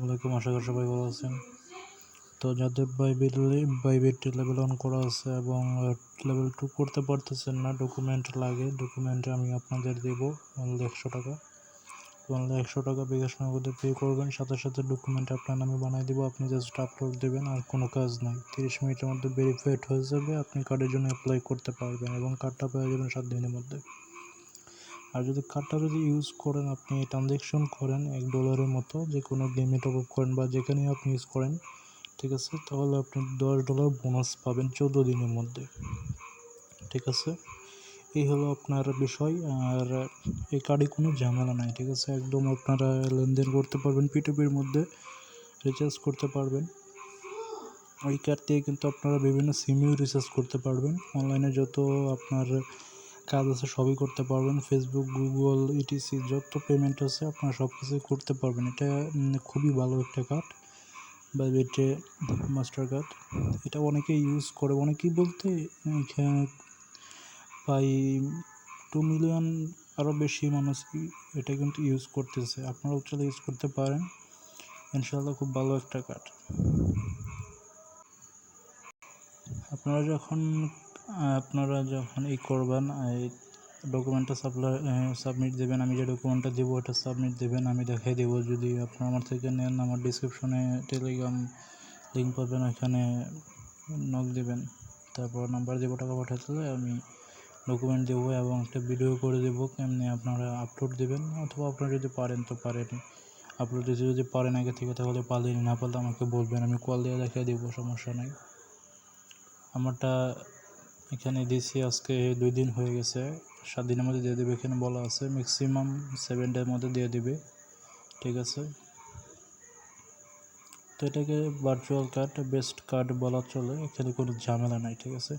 ওয়ালাইকুম আশা করি সবাই ভালো আছেন। তো যাদের বাইবেল বাইবেট লেভেল অন করা আছে এবং লেভেল টু করতে পারতেছেন না ডকুমেন্ট লাগে। ডকুমেন্ট আমি আপনাদের দেবো অনলি একশো টাকা। অনলি একশো টাকা বিকাশ নগদে পে করবেন। সাথে সাথে ডকুমেন্ট আপনার নামে বানিয়ে দেবো। আপনি জাস্ট আপলোড দেবেন, আর কোনো কাজ নাই। তিরিশ মিনিটের মধ্যে ভেরিফাইড হয়ে যাবে। আপনি কার্ডের জন্য অ্যাপ্লাই করতে পারবেন এবং কার্ডটা পেয়ে যাবেন সাত দিনের মধ্যে। আর যদি কার্ডটা যদি ইউজ করেন আপনি ট্রানজ্যাকশন করেন এক ডলারের মতো যে কোনো গেমে টপ আপ করেন বা যেখানেই আপনি ইউজ করেন, ঠিক আছে? তাহলে আপনি দশ ডলার বোনাস পাবেন চোদ্দ দিনের মধ্যে। ঠিক আছে? এই হলো আপনার বিষয়। আর এই কার্ডে কোনো ঝামেলা নাই, ঠিক আছে? একদম আপনারা লেনদেন করতে পারবেন পিটুপির মধ্যে রিচার্জ করতে পারবেন। ওই কার্ড দিয়ে কিন্তু আপনারা বিভিন্ন সিমেও রিচার্জ করতে পারবেন। অনলাইনে যত আপনার কাজ আছে, সবই করতে পারবেন। ফেসবুক গুগল ইটিসি যত পেমেন্ট আছে, আপনারা সব কিছু করতে পারবেন। এটা খুবই ভালো একটা কার্ড বা এটে মাস্টার কার্ড এটা অনেকে ইউজ করে, অনেকেই বলতে প্রায় টু মিলিয়ন আরও বেশি মানুষ এটা কিন্তু ইউজ করতেছে। আপনারাও চলে ইউজ করতে পারেন। ইনশাল্লাহ খুব ভালো একটা কার্ড আপনারা যখন আপনারা যখন এই করবেন, এই ডকুমেন্টটা সাপ্লাই সাবমিট দেবেন, আমি যে ডকুমেন্টটা দেবো, ওটা সাবমিট দেবেন, আমি দেখাই দেবো। যদি আপনারা আমার থেকে নেন, আমার ডিসক্রিপশনে টেলিগ্রাম লিঙ্ক পাবেন, ওইখানে নক দেবেন। তারপর নাম্বার দেবো, টাকা পাঠাতে আমি ডকুমেন্ট দেবো এবং একটা ভিডিও করে দেবো, কেমনি আপনারা আপলোড দেবেন, অথবা আপনারা যদি পারেন তো পারেন আপলোড দিতে যদি পারেন আগে থেকে, তাহলে পারলেন না পারলে আমাকে বলবেন, আমি কল দিয়ে দেখিয়ে দেবো, সমস্যা নেই। আমারটা এখানে দিয়েছি আজকে দুই দিন হয়ে গেছে। সাত দিনের মধ্যে দিয়ে দেবে, এখানে বলা আছে ম্যাক্সিমাম সেভেন ডের মধ্যে দিয়ে দেবে, ঠিক আছে? তো এটাকে ভার্চুয়াল কার্ড বেস্ট কার্ড বলা চলে, এখানে কোনো ঝামেলা নাই, ঠিক আছে?